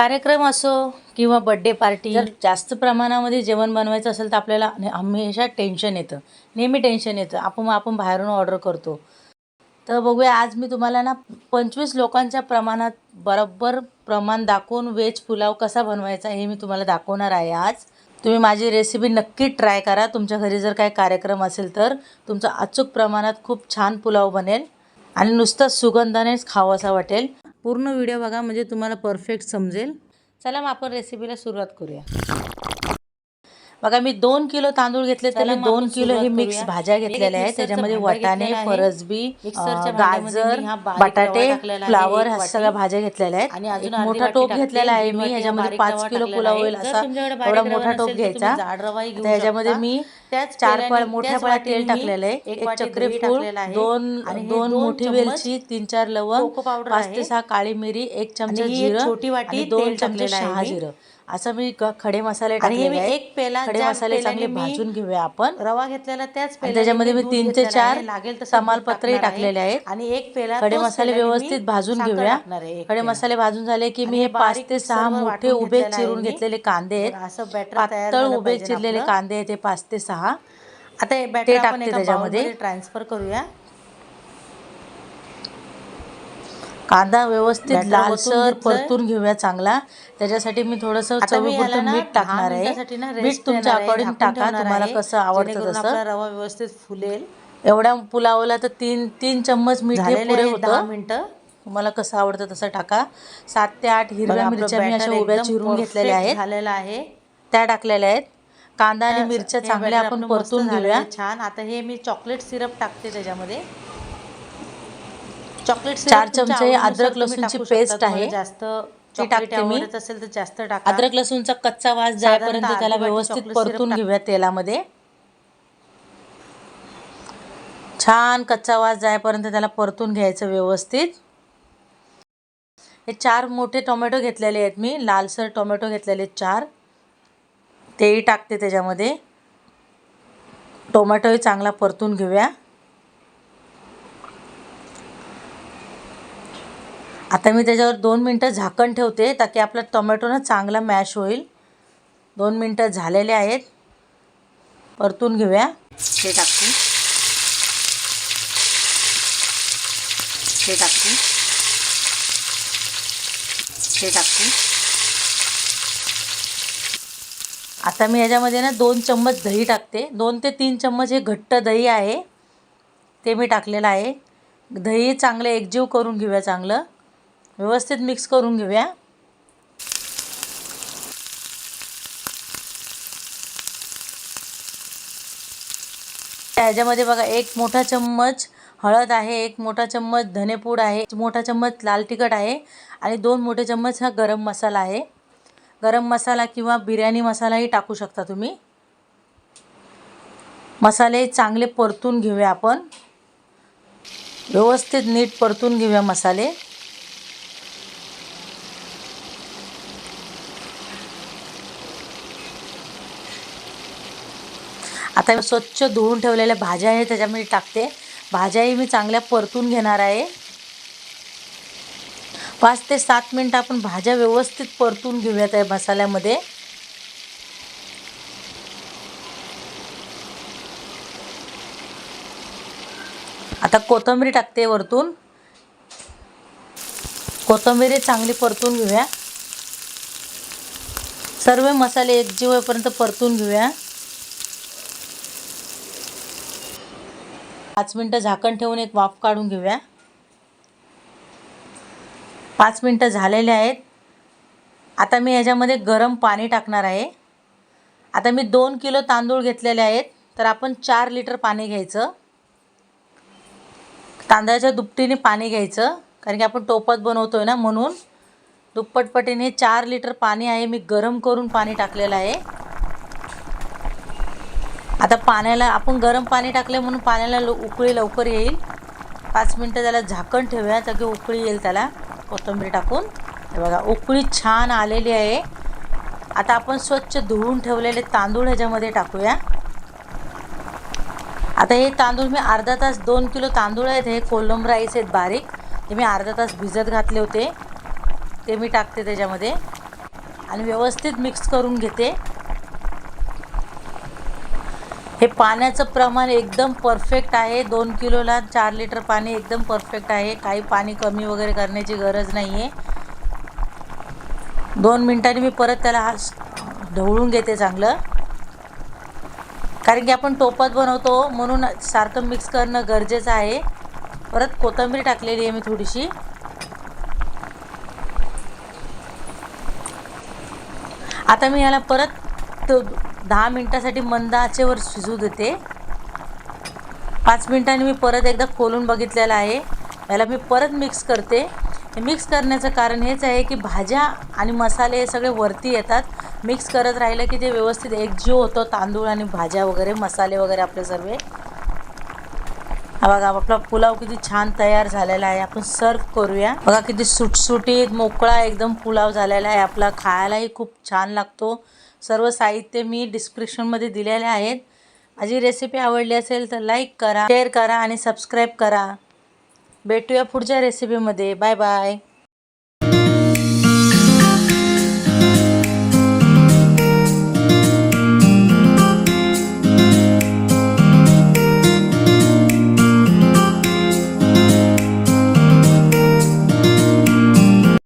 कार्यक्रम असो किंवा बड्डे पार्टी जर जास्त प्रमाणामध्ये जेवण बनवायचं असेल तर आपल्याला हमेशा टेन्शन येतं. नेहमी टेन्शन येतं. आपण आपण बाहेरून ऑर्डर करतो. तर बघूया आज मी तुम्हाला ना पंचवीस लोकांच्या प्रमाणात बरोबर प्रमाण दाखवून व्हेज पुलाव कसा बनवायचा हे मी तुम्हाला दाखवणार आहे आज. तुम्ही माझी रेसिपी नक्की ट्राय करा. तुमच्या घरी जर काही कार्यक्रम असेल तर तुमचं अचूक प्रमाणात खूप छान पुलाव बनेल आणि नुसतं सुगंधानेच खावंसा वाटेल. पूर्ण व्हिडिओ बघा म्हणजे तुम्हाला परफेक्ट समजेल. चला मग आपण रेसिपीला सुरुवात करूया. बघा मी दोन किलो तांदूळ घेतले मी दोन किलो हे मिक्स भाज्या घेतलेल्या आहेत. त्याच्यामध्ये वाटाणे फरसबी गाजर बटाटे फ्लावर ह्या सगळ्या भाज्या घेतलेल्या आहेत. एक मोठा टोप घेतलेला आहे मी. ह्याच्यामध्ये पाच किलो पुलाव होईल असा एवढा मोठा टोप घ्यायचा आता ह्याच्यामध्ये मी चार पळ मोठ्या पळा तेल टाकलेलं आहे. एक चक्री फूल दोन दोन मोठी वेलची तीन चार लवंग पाच ते सहा काळी मिरी एक चमचा जिरं छोटी वाटी दोन चमचे शहा जिरं. असं मी खडे मसाले आहेत. एक पेला खडे मसाले चांगले भाजून घेऊया आपण. रवा घेतलेला त्याच त्याच्यामध्ये मी तीन ते चार लागेल तमालपत्रही टाकलेले आहेत. आणि एक पेला खडे मसाले व्यवस्थित भाजून घेऊया. खडे. मसाले भाजून झाले की मी हे हे पाच ते सहा मोठे उभे चिरून. घेतलेले कांदे आहेत. असं बॅटर पातळ उभे चिरलेले. कांदे आहेत ते पाच ते सहा आता हे बॅटर आपण एका त्याच्यामध्ये. ट्रान्सफर करूया. कांदा व्यवस्थित लालसर. परतून घेऊया चांगला. त्याच्यासाठी मी थोडंसं चवीपुरतं मीठ टाकणार आहे. मीठ तुमच्या अकॉर्डिंग टाका तुम्हाला कसं आवडतं तसं. रवा व्यवस्थित फुलेल. एवढ्या पुलावला तर तीन तीन चम्मच मीठ हे पुरे होतं. मिनिटं. तुम्हाला कसं आवडतं तसं टाका. सात ते आठ हिरव्या मिरच्या मी अशा उभ्या चिरून घेतलेल्या आहेत. झालेलं आहे. त्या टाकलेल्या आहेत. कांदा आणि मिरच्या चांगल्या आपण परतून घेऊया. छान. आता हे मी चॉकलेट सिरप टाकते त्याच्यामध्ये. चॉकलेट चार चमचे अद्रक लसूणची paste आहे. जास्त ती टाकते टाकते मी. असेल तर जास्त टाका. अद्रक लसूणचा कच्चा वास जाईपर्यंत त्याला व्यवस्थित परतून घेऊया तेलामध्ये. छान कच्चा वास जाईपर्यंत त्याला परतून घ्यायचं व्यवस्थित. हे चार मोठे टोमॅटो घेतलेले आहेत मी. लालसर टोमॅटो घेतलेले चार. तेही टाकते त्याच्यामध्ये. टोमॅटोही चांगला परतून घेऊया. आता मी त्याच्यावर दोन मिनटं झाकण ठेवते ताकी आपला टोमॅटो ना चांगला मॅश होईल. दोन मिनटं झालेले आहेत. परतून घेऊया. हे टाकते. हे टाकते. हे टाकते. आता मी याच्यामध्ये ना दोन चम्मच दही टाकते. दोन ते तीन चम्मच हे घट्ट दही आहे. ते मी टाकलेलं आहे. दही चांगलं एकजीव करून घेऊया चांगलं. व्यवस्थित मिक्स करून घेऊया. ह्याच्यामध्ये बघा एक मोठा चम्मच हळद आहे एक मोठा चम्मच धनेपूड आहे एक मोठा चम्मच लाल तिखट आहे आणि दोन मोठे चम्मच हा गरम मसाला आहे. गरम मसाला किंवा बिर्याणी मसालाही टाकू शकता तुम्ही. मसाले चांगले परतून घेऊया आपण. व्यवस्थित नीट परतून घेऊया मसाले. आता स्वच्छ धुवून ठेवलेल्या भाज्या आहे त्याच्यामध्ये टाकते. भाज्याही मी चांगल्या परतून घेणार आहे. पाच ते सात मिनटं आपण भाज्या व्यवस्थित परतून घेऊयात या मसाल्यामध्ये. आता कोथिंबीर टाकते वरतून. कोथंबीर चांगली परतून घेऊया. सर्व मसाले एकजीव होईपर्यंत परतून घेऊया. पाच मिनटं झाकण ठेवून एक वाफ काढून घेऊया. पाच मिनटं झालेले आहेत. आता मी ह्याच्यामध्ये गरम पाणी टाकणार आहे. आता मी दोन किलो तांदूळ घेतलेले आहेत. तर आपण चार लिटर पाणी घ्यायचं. तांदळाच्या दुपटीने पाणी घ्यायचं. कारण की आपण टोपत बनवतो आहे ना म्हणून. दुप्पटपटीने चार लिटर पाणी आहे. मी गरम करून पाणी टाकलेलं आहे. आता पाण्याला आपण गरम पाणी टाकलं म्हणून पाण्याला उकळी लवकर येईल. पाच मिनटं त्याला झाकण ठेवूया. ताकी उकळी येईल त्याला. कोथिंबीर टाकून. हे बघा उकळी छान आलेली आहे. आता आपण स्वच्छ धुवून ठेवलेले तांदूळ ह्याच्यामध्ये टाकूया. आता हे तांदूळ मी अर्धा तास दोन किलो तांदूळ आहेत हे कोलम राईस आहेत बारीक. ते मी अर्धा तास भिजत घातले होते. ते मी टाकते त्याच्यामध्ये. आणि व्यवस्थित मिक्स करून घेते. हे पाण्याचं प्रमाण एकदम परफेक्ट आहे. दोन किलोला चार लिटर पाणी एकदम परफेक्ट आहे. काही पाणी कमी वगैरे करण्याची गरज नाही आहे दोन मिनटांनी मी परत त्याला हा ढवळून घेते चांगलं. कारण की आपण टोपात बनवतो म्हणून सारखं मिक्स करणं गरजेचं आहे. परत कोथिंबीर टाकलेली आहे मी थोडीशी. आता मी याला परत तो दहा मिनटासाठी मंद आचेवर शिजू देते. पाच मिनटांनी मी परत एकदा खोलून बघितलेलं आहे. याला मी परत मिक्स करते. मिक्स करण्याचं कारण हेच आहे की भाज्या आणि मसाले हे सगळे वरती येतात. मिक्स करत राहिलं की ते व्यवस्थित एकजीव होतं. तांदूळ आणि भाज्या वगैरे मसाले वगैरे आपले सर्व. हा बघा आपला पुलाव किती छान तयार झालेला आहे. आपण सर्व करूया. बघा किती सुटसुटीत मोकळा एकदम पुलाव झालेला आहे. आपला खायलाही खूप छान लागतो. सर्व साहित्य मी डिस्क्रिप्शनमध्ये दिलेले आहेत. माझी रेसिपी आवडली असेल तर लाईक करा शेअर करा आणि सबस्क्राईब करा. भेटूया पुढच्या रेसिपीमध्ये बाय बाय